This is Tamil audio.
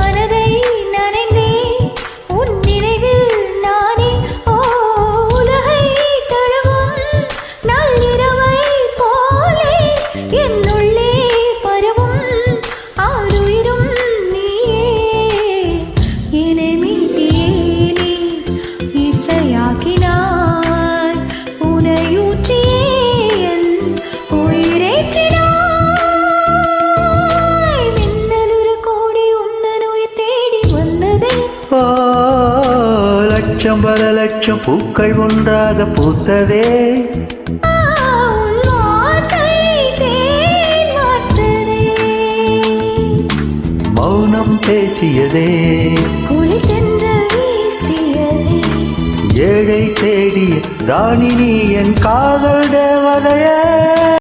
bana லட்சம் பல லட்சம் பூக்கள் ஒன்றாக பூத்ததே. மௌனம் பேசியதே. ஏழை தேடிய ராணி நீ என் காதல் தேவதையே.